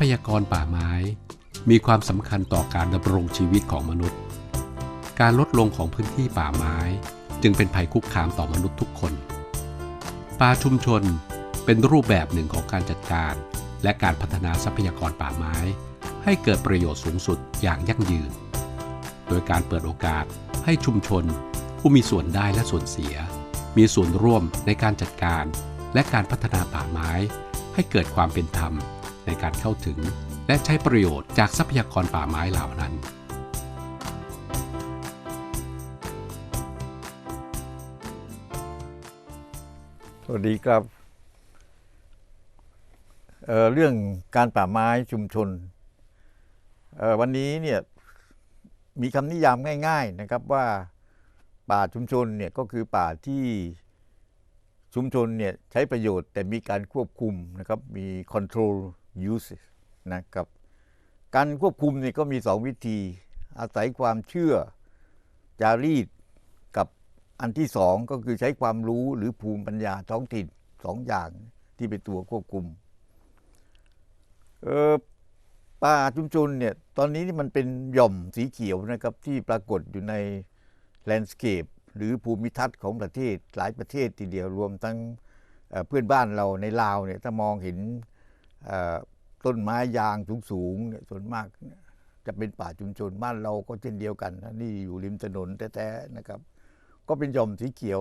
ทรัพยากรป่าไม้ มีความสำคัญต่อการดำรงชีวิตของมนุษย์ การลดลงของพื้นที่ป่าไม้ จึงเป็นภัยคุกคามต่อมนุษย์ทุกคน ป่าชุมชนเป็นรูปแบบหนึ่งของการจัดการ และการพัฒนาทรัพยากรป่าไม้ ให้เกิดประโยชน์สูงสุดอย่างยั่งยืน โดยการเปิดโอกาสให้ชุมชน ผู้มีส่วนได้และส่วนเสีย มีส่วนร่วมในการจัดการ และการพัฒนาป่าไม้ ให้เกิดความเป็นธรรม ในการเข้าถึงและใช้ประโยชน์จากทรัพยากรป่าไม้เหล่านั้น สวัสดีครับเเรื่องการป่าไม้ชุมชน วันนี้เนี่ยมีคำนิยามง่าย ๆนะครับว่าป่าชุมชนเนี่ยก็คือป่าที่ชุมชนเนี่ยใช้ประโยชน์แต่มีการควบคุมนะครับมี control use นะครับการควบคุมเนี่ยก็มีสองวิธี อาศัยความเชื่อจารีตกับอันที่สองก็คือใช้ความรู้หรือภูมิปัญญาท้องถิ่นสองอย่างที่เป็นตัวควบคุมเออป่าชุมชนเนี่ยตอนนี้นี่มันเป็นหย่อมสีเขียวนะครับที่ปรากฏอยู่ในแลนด์สเคปหรือภูมิทัศน์ของประเทศหลายประเทศทีเดียวรวมทั้งเพื่อนบ้านเราในลาวเนี่ยถ้ามองเห็น ต้นไม้ยางสูงๆเนี่ยส่วนมากจะเป็นป่าชุมชนบ้านเราก็เช่นเดียวกันนะนี่อยู่ริมถนนแท้ๆนะครับ ก็เป็นหย่อมสีเขียว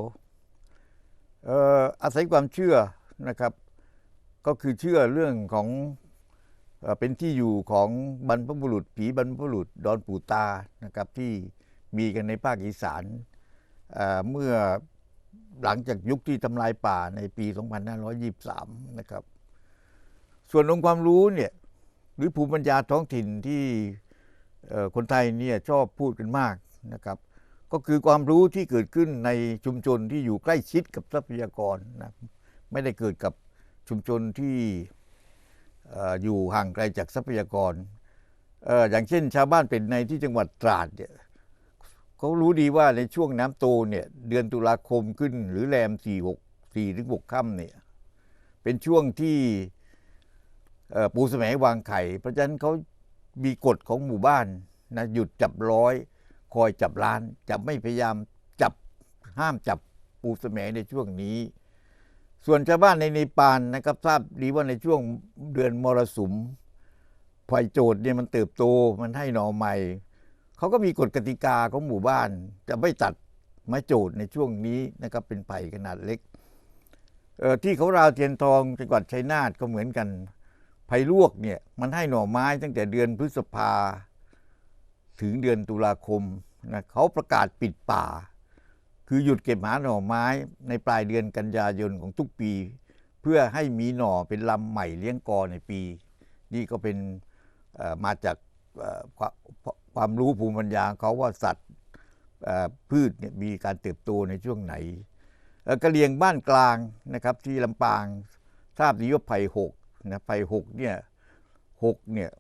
เอ่ออาศัยความเชื่อนะครับ ก็คือเชื่อเรื่องของเป็นที่อยู่ของบรรพบุรุษ ผีบรรพบุรุษดอนปู่ตานะครับ ที่มีกันในภาคอีสานเเมื่อหลังจากยุคที่ทำลายป่าในปี 2523 นะครับ ส่วนองค์ความรู้เนี่ยหรือภูมิปัญญาท้องถิ่นที่คนไทยเนี่ยชอบพูดกันมากนะครับ ก็คือความรู้ที่เกิดขึ้นในชุมชนที่อยู่ใกล้ชิดกับทรัพยากรนะไม่ได้เกิดกับชุมชนที่ออยู่ห่างไกลจากทรัพยากรออย่างเช่น ชาวบ้านเป็นในที่จังหวัดตราดเนี่ยเขารู้ดีว่าในช่วงน้ำโตเนี่ยเดือนตุลาคมขึ้นหรือแรมสี่หกสี่ถึงหกค่ำเนี่ยเป็นช่วงที่ ปูสมัยวางไข่ เพราะฉะนั้นเขามีกฎของหมู่บ้านนะหยุดจับร้อย คอยจับร้านจะไม่พยายามจับห้ามจับปูสะแหมในช่วงนี้ ส่วนชาวบ้านในเนปาลนะครับทราบดีว่าในช่วงเดือนมรสุมไฟโจดเนี่ยมันเติบโตมันให้หน่อใหม่เขาก็มีกฎกติกาของหมู่บ้าน จะไม่ตัดไม้โจดในช่วงนี้นะครับเป็นไผ่ขนาดเล็กเอ่อที่เขาราวเทียนทองจังหวัดชัยนาทก็เหมือนกัน ไผ่ลวกเนี่ยมันให้หน่อไม้ตั้งแต่เดือนพฤษภา ถึงเดือนตุลาคมนะเขาประกาศปิดป่า คือหยุดเก็บหาหน่อไม้ในปลายเดือนกันยายนของทุกปี เพื่อให้มีหน่อเป็นลำใหม่เลี้ยงกอในปี นี่ก็เป็นมาจากความความรู้ภูมิปัญญาเขาว่าสัตว์พืชเนี่ยมีการเติบโตในช่วงไหนกระเลียงบ้านกลางนะครับที่ลำปางทราบดีว่าไผ่หก นะไผ่หกเนี่ยหกเนี่ย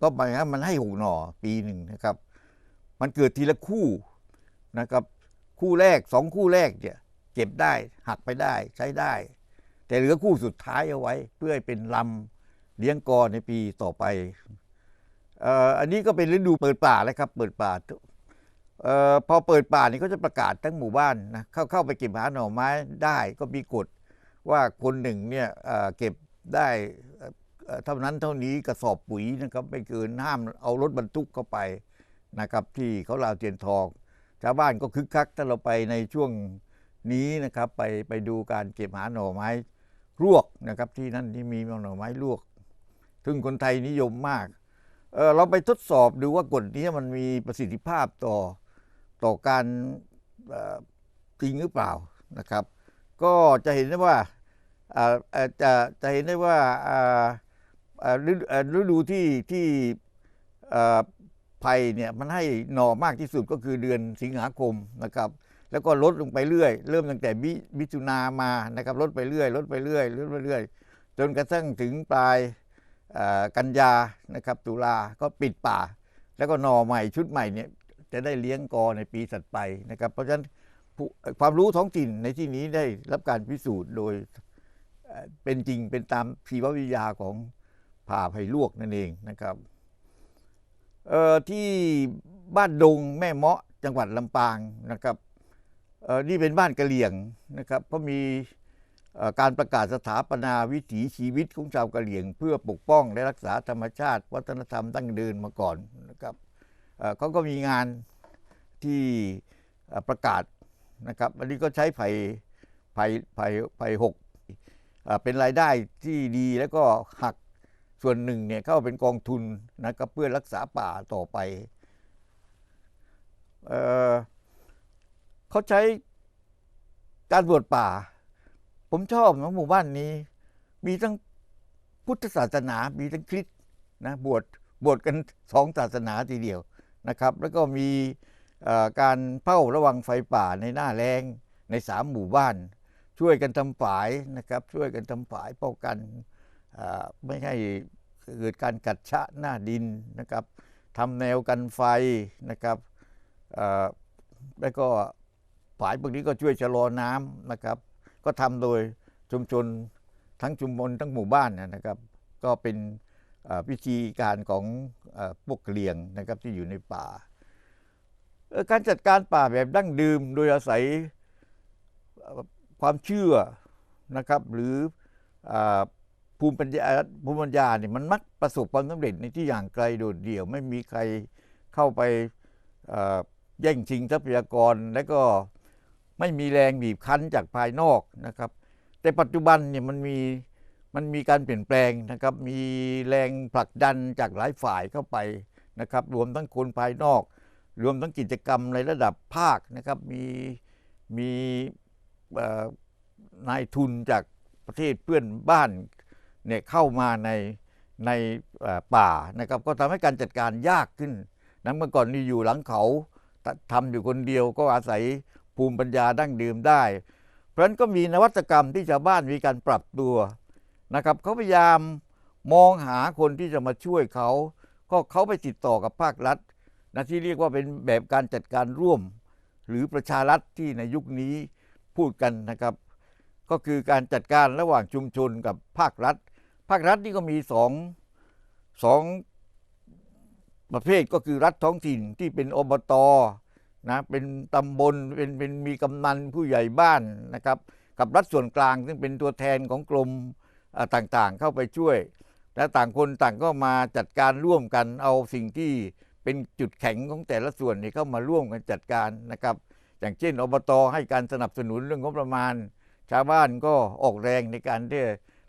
ก็หมายความมันให้หกหน่อปีหนึ่งนะครับ มันเกิดทีละคู่นะครับ คู่แรกสองคู่แรกเนี่ยเก็บได้หักไปได้ใช้ได้ แต่เหลือคู่สุดท้ายเอาไว้ เพื่อให้เป็นลำเลี้ยงกอในปีต่อไปอันนี้ก็เป็นฤดูเปิดป่าแล้วครับ เปิดป่าออพอเปิดป่านี่ก็จะประกาศทั้งหมู่บ้านนะเข้าเข้าไปเก็บหาหน่อไม้ได้ก็มีกฎ ว่าคนหนึ่งเนี่ยเก็บได้เท่านั้นเท่านี้กระสอบปุ๋ยนะครับไม่เกินห้ามเอารถบรรทุกเข้าไปนะครับ ที่เขาลาวเทียนทองชาวบ้านก็คึกคักถ้าเราไปในช่วงนี้นะครับไปไปดูการเก็บหาหน่อไม้ลวกนะครับที่นั่นที่มีหน่อไม้ลวก ซึ่งคนไทยนิยมมากเออเราไปทดสอบดูว่ากฎนี้มันมีประสิทธิภาพต่อต่อการจริงหรือเปล่านะครับ ก็จะเห็นได้ว่า จะจะเห็นได้ว่าฤดูที่ที่ไผ่เนี่ยมันให้หน่อมากที่สุดก็คือเดือนสิงหาคมนะครับแล้วก็ลดลงไปเรื่อย เริ่มตั้งแต่มิมิถุนามานะครับลดไปเรื่อยลดไปเรื่อยลดไปเรื่อย จนกระทั่งถึงปลายกันยานะครับตุลาก็ปิดป่า แล้วก็หน่อใหม่ชุดใหม่เนี่ยจะได้เลี้ยงกอในปีถัดไปนะครับ เพราะฉะนั้นความรู้ท้องถิ่นในที่นี้ได้รับการพิสูจน์โดย เป็นจริงเป็นตามชีววิทยาของผ่าไผ่ลวกนั่นเองนะครับที่บ้านดงแม่เมาะจังหวัดลำปางนะครับนี่เป็นบ้านกะเหลี่ยงนะครับ เพราะมีการประกาศสถาปนาวิถีชีวิตของชาวกะเหลี่ยง เพื่อปกป้องและรักษาธรรมชาติ วัฒนธรรมตั้งเดินมาก่อนนะครับเขาก็มีงานที่ประกาศนะครับ อันนี้ก็ใช้ไผ่ไผ่ไผ่ไผ่หก เป็นรายได้ที่ดีแล้วก็หักส่วนหนึ่งเนี่ยเข้าเป็นกองทุนนะครับเพื่อรักษาป่าต่อไปเเขาใช้การบวชป่า ผมชอบนะหมู่บ้านนี้ มีทั้งพุทธศาสนา มีทั้งคริสต์นะบวชบวชกันสองศาสนาทีเดียวนะครับ แล้วก็มีการเฝ้าระวังไฟป่าในหน้าแรงในสามหมู่บ้าน ช่วยกันทำฝายนะครับ ช่วยกันทำฝายป้องกันไม่ให้เกิดการกัดชะหน้าดินนะครับทำแนวกันไฟนะครับแล้วก็ฝายพวกนี้ก็ช่วยชะลอน้ำนะครับ ก็ทำโดยชุมชนทั้งชุมชนทั้งหมู่บ้านนะครับ ก็เป็นวิธีการของอพวกเหลี่ยงนะครับที่อยู่ในป่า การจัดการป่าแบบดั้งเดิมโดยอาศัย ความเชื่อนะครับ หรือภูมิปัญญาภูมิปัญญาเนี่ยมันมักประสบความสำเร็จในที่อย่างไกลโดดเดี่ยว ไม่มีใครเข้าไปแย่งชิงทรัพยากร และก็ไม่มีแรงบีบคั้นจากภายนอกนะครับ แต่ปัจจุบันเนี่ยมันมีมันมีการเปลี่ยนแปลงนะครับ มีแรงผลักดันจากหลายฝ่ายเข้าไปนะครับ รวมทั้งคนภายนอก รวมทั้งกิจกรรมในระดับภาคนะครับ มีมี นายทุนจากประเทศเพื่อนบ้านเนี่ยเข้ามาในในป่านะครับก็ทำให้การจัดการยากขึ้นนั้นเมื่อก่อนนี่อยู่หลังเขาททำอยู่คนเดียวก็อาศัยภูมิปัญญาดั้งเดิมได้ เพราะฉะนั้นก็มีนวัตกรรมที่ชาวบ้านมีการปรับตัวนะครับเขาพยายามมองหาคนที่จะมาช่วยเขาก็เขาไปติดต่อกับภาครัฐนะที่เรียกว่าเป็นแบบการจัดการร่วม หรือประชารัฐที่ในยุคนี้ พูดกันนะครับ ก็คือการจัดการระหว่างชุมชนกับภาครัฐ ภาครัฐนี่ก็มีสองสองประเภทก็คือรัฐท้องถิ่นที่เป็นอบตนะเป็นตำบลเป็นเป็นมีกำนันผู้ใหญ่บ้านนะครับ กับรัฐส่วนกลางซึ่งเป็นตัวแทนของกรมอ่าต่างๆ เข้าไปช่วย และต่างคนต่างก็มาจัดการร่วมกันเอาสิ่งที่เป็นจุดแข็งของแต่ละส่วนนี่เข้ามาร่วมกันจัดการนะครับ อย่างเช่นอบตให้การสนับสนุนเรื่องงบประมาณ ชาวบ้านก็ออกแรงในการที่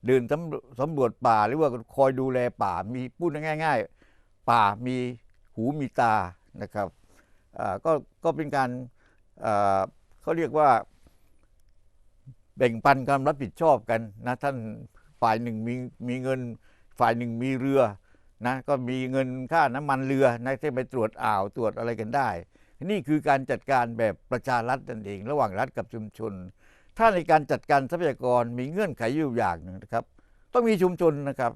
เดินสำรวจสำรวจป่าหรือว่าคอยดูแลป่ามีพูดง่าย ๆ ป่ามีหูมีตานะครับก็ก็เป็นการเขาเรียกว่า แบ่งปันความรับผิดชอบกันนะท่านฝ่ายหนึ่งมีมีเงินฝ่ายหนึ่งมีเรือนะก็มีเงินค่าน้ำมันเรือนะที่ไปตรวจอ่าวตรวจอะไรกันได้ นี่คือการจัดการแบบประชารัฐนั่นเอง ระหว่างรัฐกับชุมชน ถ้าในการจัดการทรัพยากรมีเงื่อนไขอยู่อย่างหนึ่งนะครับ ต้องมีชุมชนนะครับ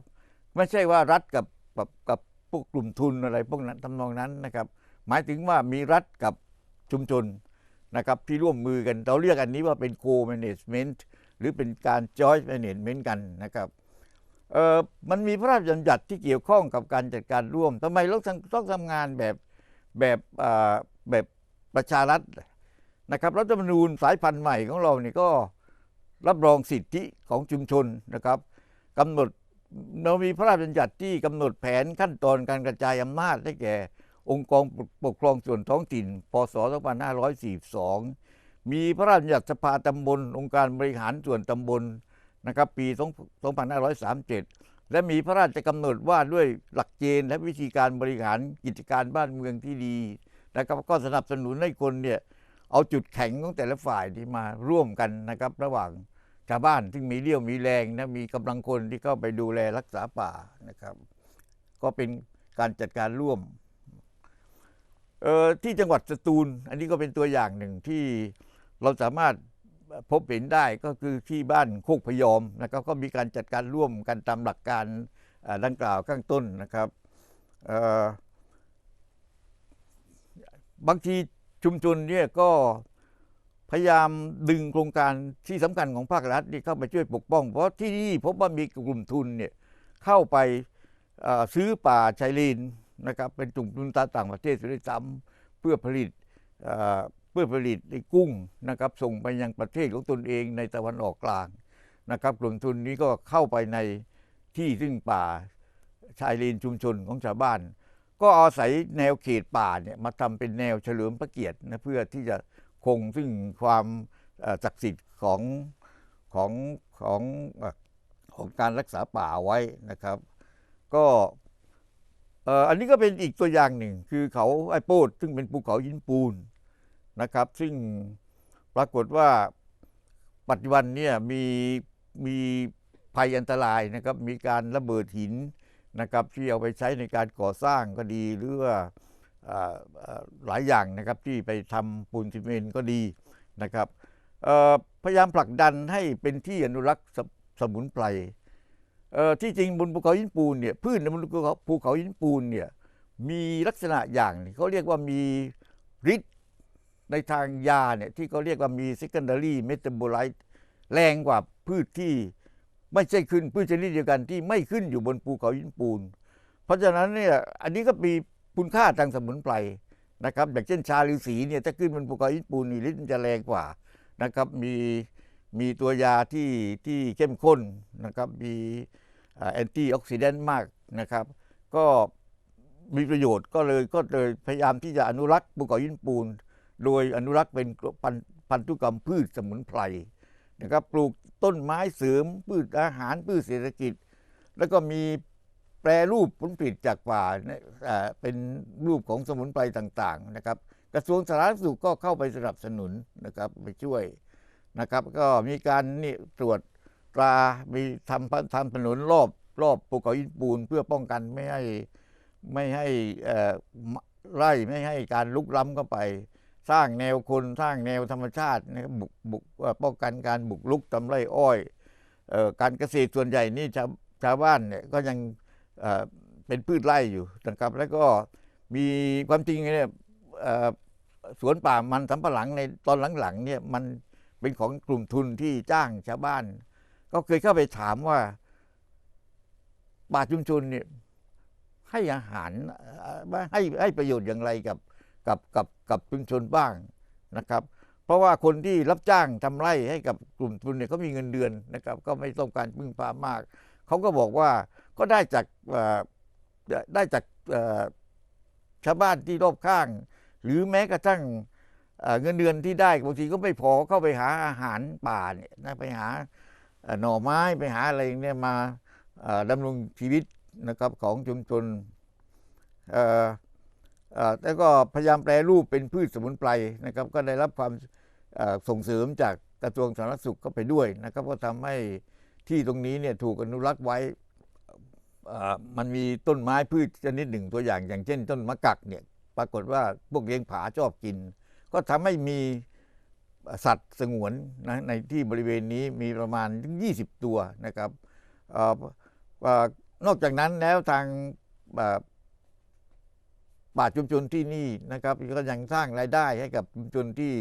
ไม่ใช่ว่ารัฐกับกับกับพวกกลุ่มทุนอะไรพวกนั้นทำนองนั้นนะครับ หมายถึงว่ามีรัฐกับชุมชนนะครับที่ร่วมมือกันเราเรียกอันนี้ว่าเป็น co-management หรือเป็นการ joint management กันนะครับเอ่อมันมีพระราชบัญญัติที่เกี่ยวข้องกับการจัดการร่วมทำไมเราต้องต้องทำงานแบบแบบอ่า แบบประชารัฐนะครับรัฐธรรมนูญสายพันธุ์ใหม่ของเราเนี่ยก็รับรองสิทธิของชุมชนนะครับกำหนดเรามีพระราชบัญญัติที่กำหนดแผนขั้นตอนการกระจายอำนาจให้แก่ องค์กรปกครองส่วนท้องถิ่น พศ 2542 มีพระราชบัญญัติสภาตำบล องค์การบริหารส่วนตำบลนะครับปี 2537 และมีพระราชกำหนดว่าด้วยหลักเกณฑ์และวิธีการบริหารกิจการบ้านเมืองที่ดี นะครับก็สนับสนุนให้คนเนี่ยเอาจุดแข็งของแต่ละฝ่ายที่มาร่วมกันนะครับ ระหว่างชาวบ้านที่มีเรี่ยวมีแรงนะมีกำลังคนที่เข้าไปดูแลรักษาป่านะครับ ก็เป็นการจัดการร่วมเอ่อที่จังหวัดสตูล อันนี้ก็เป็นตัวอย่างหนึ่งที่เราสามารถพบเห็นได้ก็คือที่บ้านโคกพยอมนะครับก็มีการจัดการร่วมกันตามหลักการดังกล่าวข้างต้นนะครับเอ่อ บางทีชุมชนเนี่ยก็พยายามดึงโครงการที่สำคัญของภาครัฐนี่เข้าไปช่วยปกป้อง เพราะที่นี่พบว่ามีกลุ่มทุนเนี่ยเข้าไปซื้อป่าชายเลนนะครับเป็นกลุ่มทุนตาต่างประเทศด้วยซ้ำเพื่อผลิตเพื่อผลิตไอ้กุ้งนะครับส่งไปยังประเทศของตนเองในตะวันออกกลางนะครับกลุ่มทุนนี้ก็เข้าไปในที่ซึ่งป่าชายเลนชุมชนของชาวบ้าน ก็อาศัยแนวเขตป่าเนี่ยมาทำเป็นแนวเฉลิมพระเกียรตินะเพื่อที่จะคงซึ่งความศักดิ์สิทธิ์ของของของของการรักษาป่าไว้นะครับ ก็อันนี้ก็เป็นอีกตัวอย่างหนึ่ง คือเขาไอ้โปดซึ่งเป็นภูเขาหินปูนนะครับ ซึ่งปรากฏว่าปัจจุบันเนี่ยมีมีภัยอันตรายนะครับ มีการระเบิดหิน นะครับที่เอาไปใช้ในการก่อสร้างก็ดีหรือว่าหลายอย่างนะครับที่ไปทำปูนซีเมนต์ก็ดีนะครับพยายามผลักดันให้เป็นที่อนุรักษ์สสมุนไพรที่จริงบนภูเขาหินปูนเนี่ยพืชในบนภูเขาหินปูนเนี่ยมีลักษณะอย่างหนึ่งเขาเรียกว่ามีฤทธิ์ในทางยาเนี่ยที่เขาเรียกว่ามี secondary metabolite แรงกว่าพืชที่ ไม่ใช่ขึ้นพืชชนิดเดียวกันที่ไม่ขึ้นอยู่บนภูเขาหินปูน เพราะฉะนั้นเนี่ยอันนี้ก็มีคุณค่าทางสมุนไพรนะครับอย่างเช่นชาฤาษีเนี่ยถ้าขึ้นบนภูเขาหินปูนนี่ฤทธิ์มันจะแรงกว่านะครับมีมีตัวยาที่ที่เข้มข้นนะครับมีแอนตี้ออกซิแดนต์มากนะครับ ก็มีประโยชน์ก็เลยก็เลยพยายามที่จะอนุรักษ์ภูเขาหินปูน โดยอนุรักษ์เป็นพันธุกรรมพืชสมุนไพรนะครับปลูก ต้นไม้เสริมพืชอาหารพืชเศรษฐกิจ แล้วก็มีแปรรูปผลผลิตจากป่าเนี่ยเป็นรูปของสมุนไพรต่างๆนะครับ กระทรวงสาธารณสุขก็เข้าไปสนับสนุนนะครับไปช่วยนะครับ ก็มีการนี่ตรวจตรามีทำทำถนนรอบรอบภูเขาหินปูนเพื่อป้องกันไม่ให้ไม่ให้เอ่อไร่ไม่ให้การลุกล้ำเข้าไป สร้างแนวคนสร้างแนวธรรมชาตินะครับบุกบุกป้องกันการบุกลุกทำไรอ้อยออการเกษตรส่วนใหญ่นี่ชาวชาวบ้านเนี่ยก็ยังเเป็นพืชไร่อยู่นะครับ แล้วก็มีความจริงเนี่ยสวนป่ามันสำปะหลังในตอนหลังๆเนี่ยมันเป็นของกลุ่มทุนที่จ้างชาวบ้าน ก็เคยเข้าไปถามว่าป่าชุมชนเนี่ยให้อาหารให้ให้ประโยชน์อย่างไรกับ กับกับกับชุมชนบ้างนะครับ เพราะว่าคนที่รับจ้างทำไร่ให้กับกลุ่มทุนเนี่ยเขามีเงินเดือนนะครับ ก็ไม่ต้องการพึ่งพามาก เขาก็บอกว่าก็ได้จากได้จากชาวบ้านที่รอบข้าง หรือแม้กระทั่งเงินเดือนที่ได้บางทีก็ไม่พอเข้าไปหาอาหารป่าเนี่ยนะไปหาหน่อไม้ไปหาอะไรเนี่ยมาดำรงชีวิตนะครับของชุมชนเอ่อ แล้วก็พยายามแปรรูปเป็นพืชสมุนไพรนะครับ ก็ได้รับความส่งเสริมจากกระทรวงสาธารณสุขก็ไปด้วยนะครับ ก็ทำให้ที่ตรงนี้เนี่ยถูกอนุรักษ์ไว้อ่อมันมีต้นไม้พืชชนิดหนึ่งตัวอย่าง อย่างเช่น ต้นมะกักเนี่ยปรากฏว่าพวกเลี้ยงผาชอบกิน ก็ทำให้มีสัตว์สงวนนะในที่บริเวณนี้มีประมาณถึง 20 ตัวนะครับอ่อนอกจากนั้นแล้วทางอ่อ ป่าชุมชนที่นี่นะครับก็ยังสร้างรายได้ให้กับชุมชนที่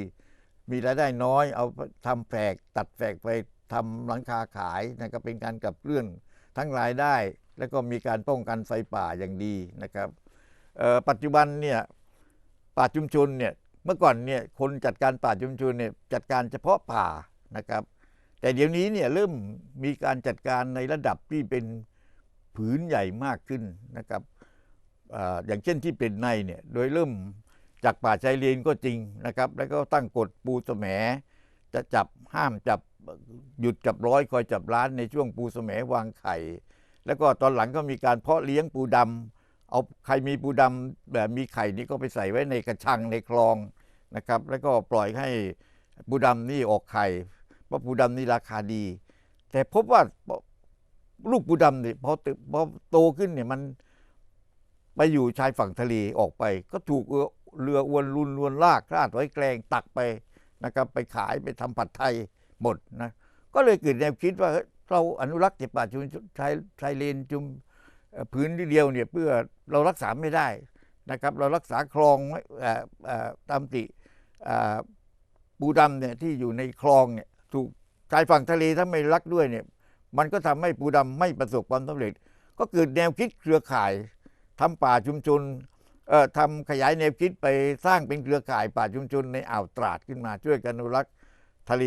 มีรายได้น้อย เอาทำแฝกตัดแฝกไปทำหลังคาขายนะครับเป็นการกับเลื่อนทั้งรายได้ แล้วก็มีการป้องกันไฟป่าอย่างดีนะครับปัจจุบันเนี่ยป่าชุมชนเนี่ยเมื่อก่อนเนี่ยคนจัดการป่าชุมชนเนี่ยจัดการเฉพาะป่านะครับ แต่เดี๋ยวนี้เนี่ยเริ่มมีการจัดการในระดับที่เป็นผืนใหญ่มากขึ้นนะครับ อย่างเช่นที่เป็นในเนี่ยโดยเริ่มจากป่าชายเลนก็จริงนะครับ แล้วก็ตั้งกฎปูแสมจะจับห้ามจับหยุดจับร้อยคอยจับล้านในช่วงปูแสมวางไข่ แล้วก็ตอนหลังก็มีการเพาะเลี้ยงปูดำเอาใครมีปูดำแบบมีไข่นี่ก็ไปใส่ไว้ในกระชังในคลองนะครับ แล้วก็ปล่อยให้ปูดำนี่ออกไข่เพราะปูดำนี่ราคาดี แต่พบว่าลูกปูดำเนี่ยพอพอโตขึ้นเนี่ยมัน ไปอยู่ชายฝั่งทะเลออกไป ก็ถูกเรืออวนรุนรวนลากคลาดไว้แกลงตักไปนะครับไปขายไปทำผัดไทยหมดนะก็เลยเกิดแนวคิดว่าเราอนุรักษ์เก็บป่าชุมชนชายชายเลนจุมพื้นที่เดียวเนี่ยเพื่อเรารักษาไม่ได้นะครับ เรารักษาคลองว้เอ่อเอ่อตามติปูดำเนี่ยที่อยู่ในคลองเนี่ยถูกชายฝั่งทะเลถ้าไม่รักด้วยเนี่ยมันก็ทำให้ปูดำไม่ประสบความสำเร็จ ก็เกิดแนวคิดเครือข่าย ทำป่าชุมชนเอ่อทำขยายแนวคิดไปสร้างเป็นเครือข่ายป่าชุมชนในอ่าวตราดขึ้นมาช่วยกันอนุรักษ์ทะเล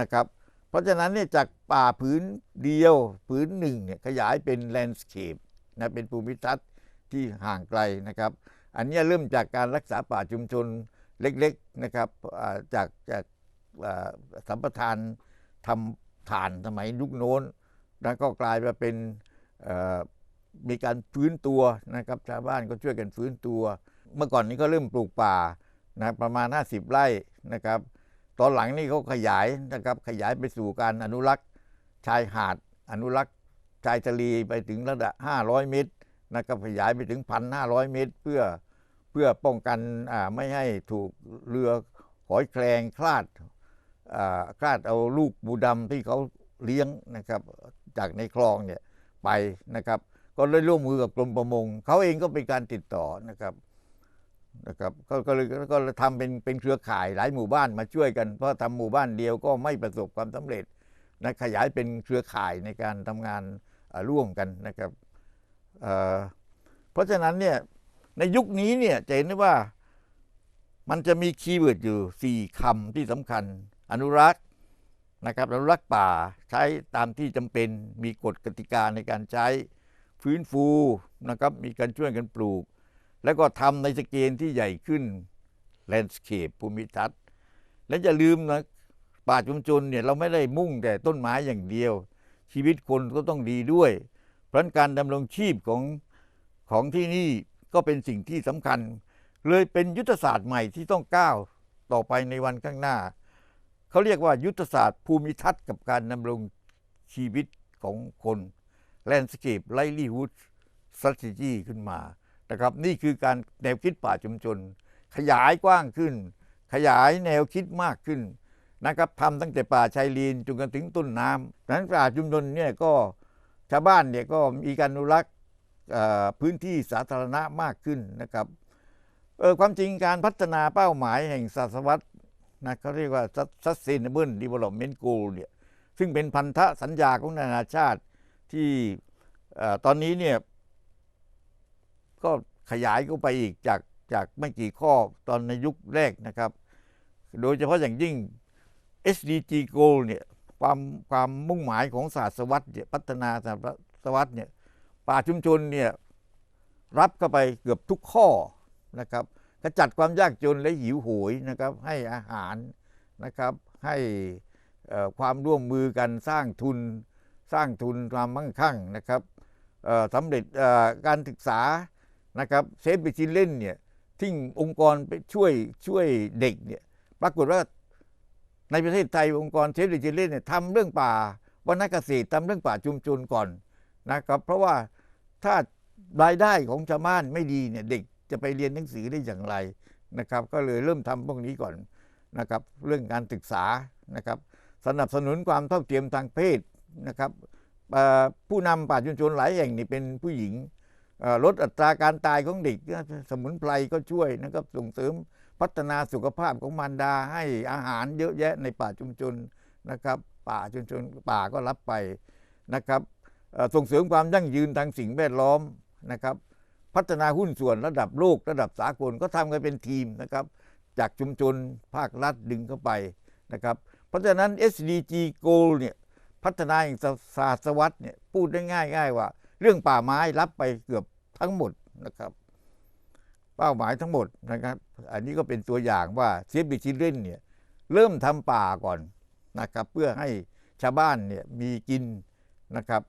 นะครับ เพราะฉะนั้นเนี่ยจากป่าผืนเดียวผืนหนึ่งเนี่ยขยายเป็นแลนด์สเคปนะเป็นภูมิทัศน์ที่ห่างไกลนะครับ อันนี้เริ่มจากการรักษาป่าชุมชนเล็กๆนะครับจากจากสัมปทานทำฐานสมัยยุคโน้นแล้วก็กลายมาเป็น มีการฟื้นตัวนะครับชาวบ้านก็ช่วยกันฟื้นตัว เมื่อก่อนนี้ก็เริ่มปลูกป่านะประมาณ 50 ไร่นะครับ ตอนหลังนี่เขาขยายนะครับขยายไปสู่การอนุรักษ์ชายหาด อนุรักษ์ชายทะเลไปถึงระดับ 500 เมตรนะครับขยายไปถึง 1,500 เมตร เพื่อเพื่อป้องกันไม่ให้ถูกเรือหอยแครงคลาดคลาดเอาลูกบูดำที่เขาเลี้ยงนะครับ จากในคลองเนี่ยไปนะครับ ก็เลยร่วมมือกับกรมประมงเขาเองก็เป็นการติดต่อนะครับนะครับก็ก็เลยก็เลยทำเป็นเป็นเครือข่ายหลายหมู่บ้านมาช่วยกัน เพราะทำหมู่บ้านเดียวก็ไม่ประสบความสำเร็จนะขยายเป็นเครือข่ายในการทำงานร่วมกันนะครับเเพราะฉะนั้นเนี่ยในยุคนี้เนี่ยจะเห็นได้ว่ามันจะมีคีย์เวิร์ดอยู่ 4คำที่สำคัญ อนุรักษ์นะครับอนุรักษ์ป่าใช้ตามที่จำเป็นมีกฎกติกาในการใช้ ฟื้นฟูนะครับมีการช่วยกันปลูก แล้วก็ทำในสเกลที่ใหญ่ขึ้นแลนด์สเคปภูมิทัศน์ และอย่าลืมนะป่าชุมชนเนี่ยเราไม่ได้มุ่งแต่ต้นไม้อย่างเดียว ชีวิตคนก็ต้องดีด้วย เพราะการดำรงชีพของของที่นี่ก็เป็นสิ่งที่สำคัญ เลยเป็นยุทธศาสตร์ใหม่ที่ต้องก้าวต่อไปในวันข้างหน้า เขาเรียกว่ายุทธศาสตร์ภูมิทัศน์กับการดำรงชีวิตของคน Landscape Livelihood Strategy ขึ้นมานะครับนี่คือการแนวคิดป่าชุมชน ขยายกว้างขึ้น ขยายแนวคิดมากขึ้นนะครับทำตั้งแต่ป่าชายเลนจนกระถึงต้นน้ำดังนั้นป่าชุมชนเนี่ยก็ชาวบ้านเนี่ยก็มีการอนุรักษ์พื้นที่สาธารณะมากขึ้นนะครับเออความจริงการพัฒนาเป้าหมายแห่งศาสวัตนะเขาเรียกว่า Sustainable Development Goal เนี่ยซึ่งเป็นพันธสัญญาของนานาชาติ ที่ตอนนี้เนี่ยก็ขยายเข้าไปอีกจากจากไม่กี่ข้อตอนในยุคแรกนะครับ โดยเฉพาะอย่างยิ่ง SDG goal เนี่ยความความมุ่งหมายของศาสตร์สวัตเนี่ยพัฒนาศาสตร์สวัตเนี่ยป่าชุมชนเนี่ยรับเข้าไปเกือบทุกข้อนะครับขจัดความยากจนและหิวโหยนะครับ ให้อาหารนะครับ ให้ความร่วมมือกันสร้างทุน สร้างทุนความมั่งคั่งนะครับสำเร็จการศึกษานะครับเซฟบิชิเล่นเนี่ยที่องค์กรไปช่วยช่วยเด็กเนี่ยปรากฏว่าในประเทศไทยองค์กรเซฟบิชิเล่นเนี่ยทำเรื่องป่าวันเกษตรทำเรื่องป่าชุมชนก่อนนะครับเพราะว่าถ้ารายได้ของชาวบ้านไม่ดีเนี่ยเด็กจะไปเรียนหนังสือได้อย่างไรนะครับ ก็เลยเริ่มทำพวกนี้ก่อนนะครับ เรื่องการศึกษานะครับ สนับสนุนความเท่าเทียมทางเพศ นะครับผู้นำป่าชุมชนหลายแห่งนี่เป็นผู้หญิงลดอัตราการตายของเด็กสมุนไพรก็ช่วยนะครับส่งเสริมพัฒนาสุขภาพของมารดาให้อาหารเยอะแยะในป่าชุมชนนะครับ ป่าชุมชนป่าก็รับไปนะครับส่งเสริมความยั่งยืนทางสิ่งแวดล้อมนะครับ พัฒนาหุ้นส่วนระดับโลกระดับสากลก็ทำกันเป็นทีมนะครับ จากชุมชนภาครัฐดึงเข้าไปนะครับ เพราะฉะนั้น SDG goal เนี่ย พัฒนาแห่างศาสตวัตเนี่ยพูดได้ง่ายง่ายๆว่า เรื่องป่าไม้รับไปเกือบทั้งหมดนะครับ เป้าหมายทั้งหมดนะครับ อันนี้ก็เป็นตัวอย่างว่าเซฟบิชิเล่นเนี่ยเริ่มทำป่าก่อนนะครับ เพื่อให้ชาวบ้านเนี่ยมีกินนะครับ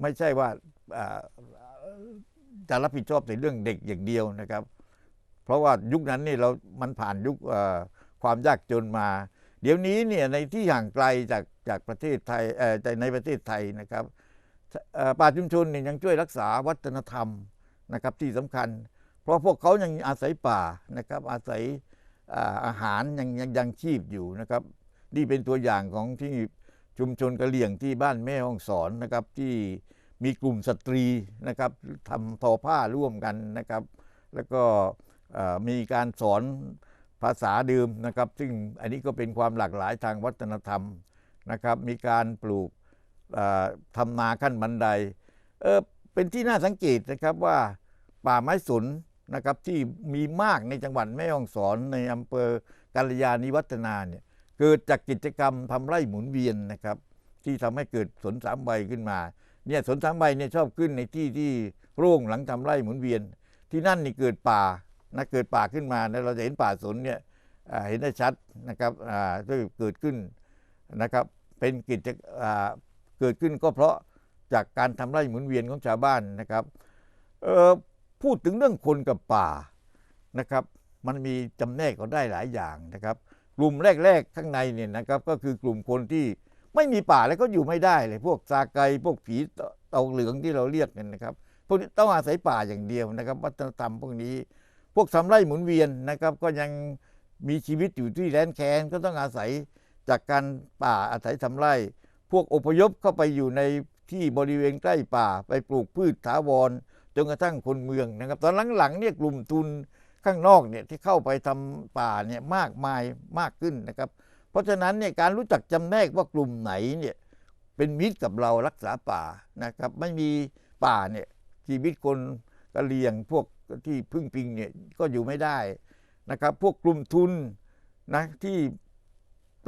ไม่ใช่ว่าจะรับผิดชอบในเรื่องเด็กอย่างเดียวนะครับ เพราะว่ายุคนั้นนี่เรา มันผ่านยุคความยากจนมา เดี๋ยวนี้เนี่ยในที่ห่างไกลจากจากประเทศไทยเอ่ในประเทศไทยนะครับป่าชุมชนเนี่ยยังช่วยรักษาวัฒนธรรมนะครับที่สำคัญ เพราะพวกเขายังอาศัยป่านะครับอาศัยอาหารยังยังยังชีพอยู่นะครับนี่เป็นตัวอย่างของที่ชุมชนกะเหลี่ยงที่บ้านแม่ห้องสอนนะครับที่มีกลุ่มสตรีนะครับทำทอผ้าร่วมกันนะครับ แล้วก็มีการสอน ภาษาเดิมนะครับ ซึ่งอันนี้ก็เป็นความหลากหลายทางวัฒนธรรมนะครับ มีการปลูกทำนาขั้นบันไดเออเป็นที่น่าสังเกตนะครับว่าป่าไม้สนนะครับที่มีมากในจังหวัดแม่ฮ่องสอนในอำเภอกัลยาณิวัฒนาเนี่ยเกิดจากกิจกรรมทำไร่หมุนเวียนนะครับ ที่ทำให้เกิดสนสามใบขึ้นมาเนี่ยสนสามใบเนี่ยชอบขึ้นในที่ที่โร่งหลังทำไร่หมุนเวียน ที่นั่นนี่เกิดป่า นะเกิดป่าขึ้นมาแล้วเราจะเห็นป่าสนเนี่ยเห็นได้ชัดนะครับที่เกิดขึ้นนะครับเป็นกิจเกิดขึ้นก็เพราะจากการทำไร่หมุนเวียนของชาวบ้านนะครับพูดถึงเรื่องคนกับป่านะครับ มันมีจำแนกกันได้หลายอย่างนะครับ กลุ่มแรก ๆ ข้างในเนี่ยนะครับก็คือกลุ่มคนที่ไม่มีป่าแล้วก็อยู่ไม่ได้เลย พวกซาไกพวกผีเตาเหลืองที่เราเรียกกันนะครับพวกนี้ต้องอาศัยป่าอย่างเดียวนะครับ วัฒนธรรมพวกนี้ วกทำไร่หมุนเวียนนะครับ ก็ยังมีชีวิตอยู่ที่แดนแคนก็ต้องอาศัยจากการป่าอาศัยทำไร่ พวกอพยพเข้าไปอยู่ในที่บริเวณใกล้ป่าไปปลูกพืชถาวรจนกระทั่งคนเมืองนะครับ ตอนหลังๆเนี่ยกลุ่มทุนข้างนอกเนี่ยที่เข้าไปทำป่าเนี่ยมากมายมากขึ้นนะครับ เพราะฉะนั้นเนี่ยการรู้จักจำแนกว่ากลุ่มไหนเนี่ยเป็นมิตรกับเรารักษาป่านะครับ ไม่มีป่าเนี่ยชีวิตคนกะเหรี่ยงพวก ที่พึ่งพิงเนี่ยก็อยู่ไม่ได้นะครับ พวกกลุ่มทุนนะที่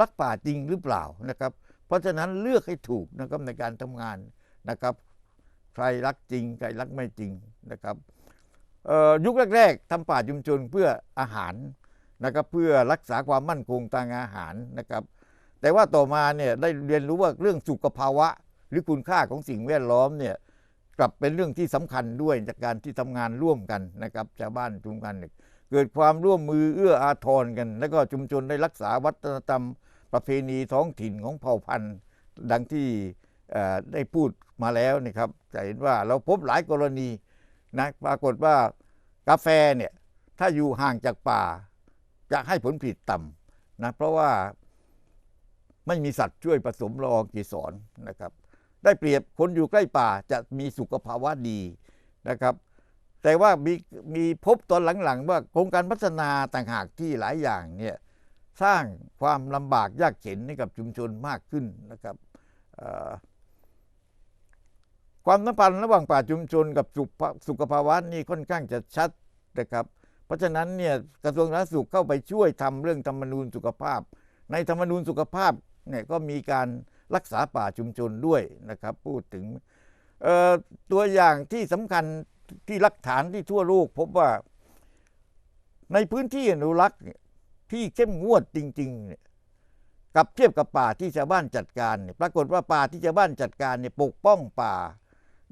รักป่าจริงหรือเปล่านะครับ เพราะฉะนั้นเลือกให้ถูกนะครับในการทำงานนะครับ ใครรักจริง ใครรักไม่จริงนะครับยุคแรกๆทำป่าชุมชนเพื่ออาหารนะครับเพื่อรักษาความมั่นคงทางอาหารนะครับ แต่ว่าต่อมาเนี่ยได้เรียนรู้ว่าเรื่องสุขภาวะ หรือคุณค่าของสิ่งแวดล้อมเนี่ย กลับเป็นเรื่องที่สำคัญด้วยจากการที่ทำงานร่วมกันนะครับชาวบ้านชุมกันเกิดความร่วมมือเอื้ออาทรกัน แล้วก็ชุมชนได้รักษาวัฒนธรรม ประเพณีท้องถิ่นของเผ่าพันธุ์ ดังที่ได้พูดมาแล้วนะครับจะเห็นว่าเราพบหลายกรณีนะปรากฏว่ากาแฟเนี่ยถ้าอยู่ห่างจากป่า จะให้ผลผลิตต่ำนะเพราะว่าไม่มีสัตว์ช่วยผสมละอองเกสรนะครับ ได้เปรียบคนอยู่ใกล้ป่าจะมีสุขภาวะดีนะครับ แต่ว่ามีมีพบตอนหลังๆ ว่าโครงการพัฒนาต่างหากที่หลายอย่างเนี่ยสร้างความลำบากยากเข็นให้กับชุมชนมากขึ้นนะครับความสัมพันธ์ระหว่างป่าชุมชนกับสุขภาสุขภาวะนี่ค่อนข้างจะชัดนะครับ เพราะฉะนั้นเนี่ยกระทรวงสาธารณสุขเข้าไปช่วยทำเรื่องธรรมนูญสุขภาพ ในธรรมนูญสุขภาพเนี่ยก็มีการ รักษาป่าชุมชนด้วยนะครับ พูดถึงตัวอย่างที่สำคัญที่หลักฐานที่ทั่วโลกพบว่าในพื้นที่อนุรักษ์ที่เข้มงวดจริงๆเนี่ยกับเทียบกับป่าที่ชาวบ้านจัดการปรากฏว่าป่าที่ชาวบ้านจัดการเนี่ยปกป้องป่า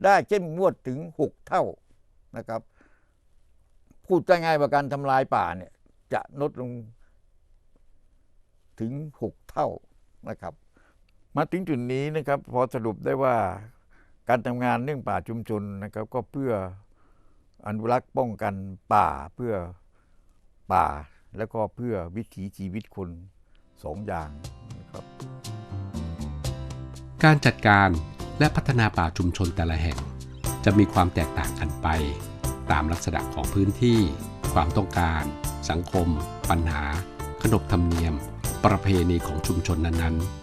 ได้เข้มงวดถึงหกเท่านะครับพูดง่ายๆว่าการทำลายป่าเนี่ยจะลดลงถึงหกเท่านะครับ มาถึงจุดนี้นะครับพอสรุปได้ว่าการทำงานเรื่องป่าชุมชนนะครับ ก็เพื่ออนุรักษ์ป้องกันป่าเพื่อป่า แล้วก็เพื่อวิถีชีวิตคนสองอย่างนะครับการจัดการและพัฒนาป่าชุมชนแต่ละแห่ง จะมีความแตกต่างกันไป ตามลักษณะของพื้นที่ ความต้องการ สังคม ปัญหา ขนบธรรมเนียม ประเพณีของชุมชนนั้นๆ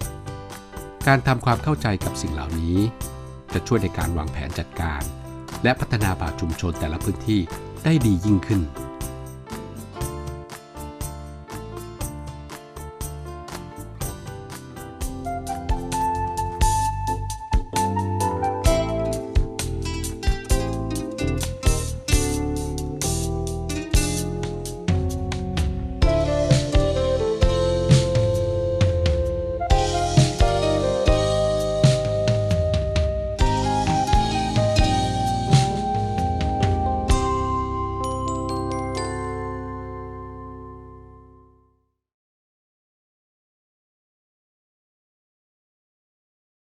การทำความเข้าใจกับสิ่งเหล่านี้ จะช่วยในการวางแผนจัดการ และพัฒนาป่าชุมชนแต่ละพื้นที่ได้ดียิ่งขึ้น